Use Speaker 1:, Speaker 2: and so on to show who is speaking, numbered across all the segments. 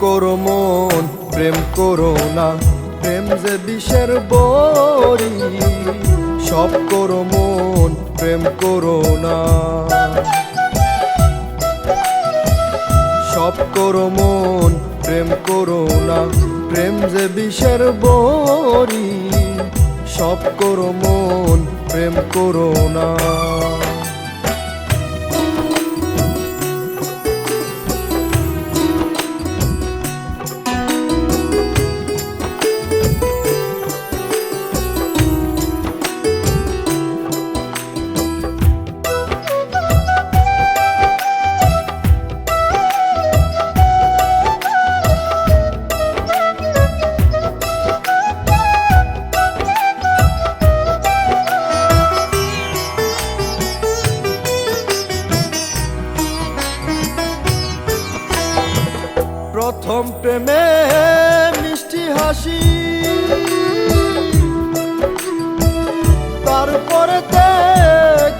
Speaker 1: করো মন, প্রেম করো না। প্রেম যে বিষের বড়ি, সব করো মন, প্রেম করো না। সব করো মন, প্রেম করো না। প্রেম যে বিষের বড়ি, সব করো মন, প্রেম করো না। প্রথম প্রেমে মিষ্টি হাসি। তারপরে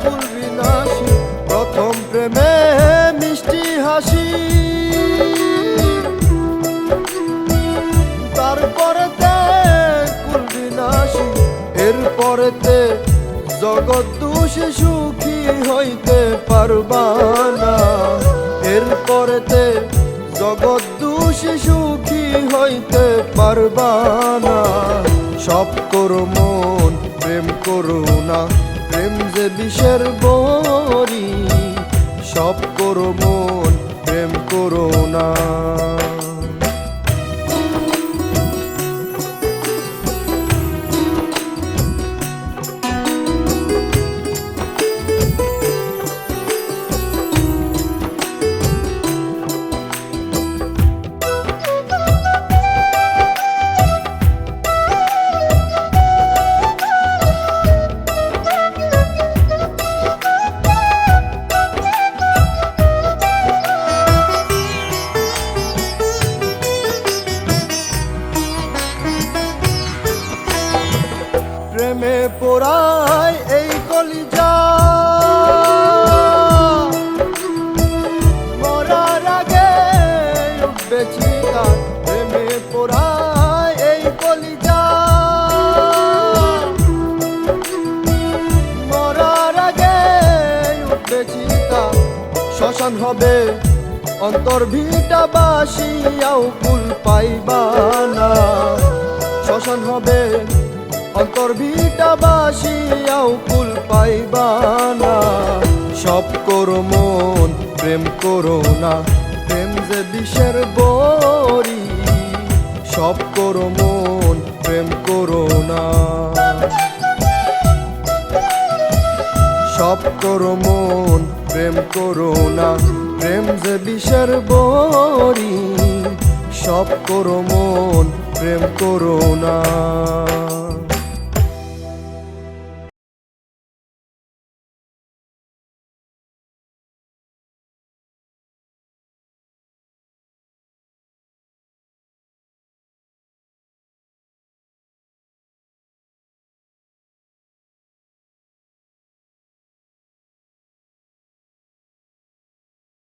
Speaker 1: কুলবি প্রথম প্রেমে মিষ্টি হাসি। তারপরে কুলবি নাসি এরপরেতে জগৎ দোষে সুখী হইতে পারবা না। এরপরেতে জগৎ দোষে সুখী হইতে পারবা না। সব করো মন, প্রেম করো না। প্রেম যে বিষের বরি, সব করো মন, প্রেম করো না। পোড়ায় এই কলিজা। মরার আগে পোড়ায় এই কলিজা। শ্মশান হবে অন্তর ভিটা বাসিয়াও কুল পাইবা না। শ্মশান হবে অন্তর ভিটা বাসিয়াও কুল পাইবা না। সব করো মন, প্রেম করো না। প্রেম যে বিষের বরি সব করো মন, প্রেম করো না। সব করো মন, প্রেম করো না। প্রেম যে বিষের বরি সব করো মন, প্রেম করো না।